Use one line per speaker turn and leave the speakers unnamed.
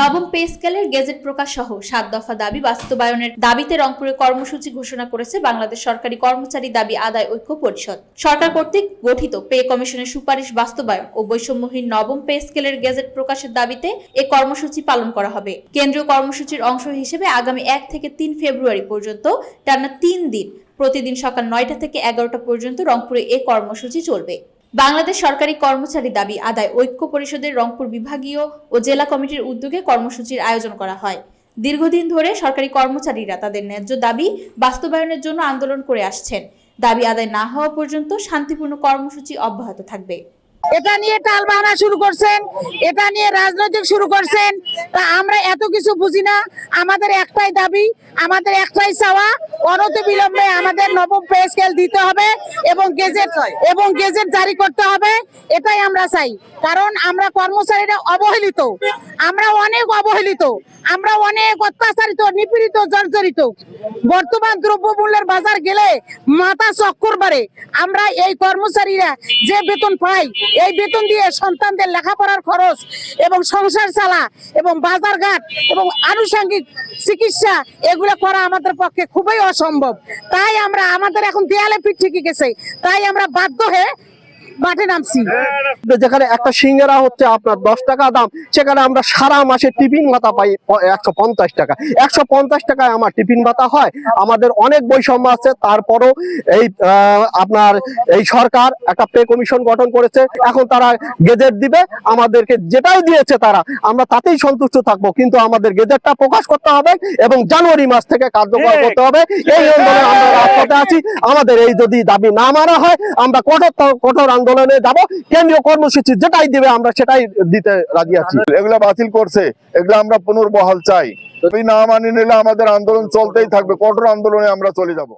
নবম পে স্কেলের গেজেট প্রকাশ সহ সাত দফা দাবি বাস্তবায়নের দাবিতে রংপুরে কর্মসূচি ঘোষণা করেছে বাংলাদেশ সরকারি কর্মচারী দাবি আদায় ঐক্য পরিষদ। সরকার কর্তৃক গঠিত পে কমিশনের সুপারিশ বাস্তবায়ন ও বৈষম্যহীন নবম পে স্কেলের গেজেট প্রকাশের দাবিতে এ কর্মসূচি পালন করা হবে। কেন্দ্রীয় কর্মসূচির অংশ হিসেবে আগামী এক থেকে তিন ফেব্রুয়ারি পর্যন্ত টানা তিন দিন, প্রতিদিন সকাল নয়টা থেকে এগারোটা পর্যন্ত রংপুরে এ কর্মসূচি চলবে। বাংলাদেশ সরকারি কর্মচারী দাবি আদায় ঐক্য পরিষদের রংপুর বিভাগীয় ও জেলা কমিটির উদ্যোগে কর্মসূচির আয়োজন করা হয়। দীর্ঘদিন ধরে সরকারি কর্মচারীরা তাদের ন্যায্য দাবি বাস্তবায়নের জন্য আন্দোলন করে আসছেন। দাবি আদায় না হওয়া পর্যন্ত শান্তিপূর্ণ কর্মসূচি অব্যাহত থাকবে।
এটা নিয়ে টালবাহানা শুরু করছেন এটা নিয়ে রাজনৈতিক শুরু করছেন। তা আমরা এত কিছু বুঝি না আমাদের একটাই দাবি আমাদের একটাই চাওয়া বিলম্বে আমাদের নবম পে স্কেল দিতে হবে এবং গেজেট এবং গেজেট জারি করতে হবে এটাই আমরা চাই। কারণ আমরা কর্মচারীরা অবহেলিত আমরা অনেক অবহেলিত আমরা অনেক অত্যাচারিত নিপীড়িত জর্জরিত। বর্তমান দ্রব্যমূল্যের বাজার গেলে মাথা চক্কর বাড়ে আমরা এই কর্মচারীরা যে বেতন পাই এই বেতন দিয়ে সন্তানদের লেখাপড়ার খরচ এবং সংসার চালা এবং বাজারঘাট এবং আনুষঙ্গিক চিকিৎসা, এগুলো করা আমাদের পক্ষে খুবই অসম্ভব। তাই আমরা, আমাদের এখন দেয়ালে পিঠ ঠিকই গেছে। তাই আমরা বাধ্য হয়ে মাঠে নামছি।
যেখানে একটা সিঙ্গারা হচ্ছে আপনার দশ টাকা দাম সেখানে আমরা সারা মাসে টিফিন ভাতা পাই একশো পঞ্চাশ টাকা। একশো পঞ্চাশ টাকায় আমার টিফিন ভাতা হয়। আমাদের অনেক বৈষম্য আছে। তারপরও এই আপনার এই সরকার একটা পে কমিশন গঠন করেছে। এখন তারা গেজেট দিবে। আমাদেরকে যেটাই দিয়েছে তারা আমরা তাতেই সন্তুষ্ট থাকব। কিন্তু আমাদের গেজেটটা প্রকাশ করতে হবে এবং জানুয়ারি মাস থেকে কার্যকর করতে হবে। এই আন্দোলনে আমরা রাজপথে আছি। আমাদের এই যদি দাবি না মানা হয় আমরা কঠোর কঠোর আন্দোলনে যাব কেন্দ্রীয় কর্মসূচি যেটাই দিবে আমরা সেটাই দিতে রাজি আছি।
এগুলা বাতিল করছে এগুলো আমরা পুনর্বহাল চাই। যদি না মানি নিলে আমাদের আন্দোলন চলতেই থাকবে কঠোর আন্দোলনে আমরা চলে যাব।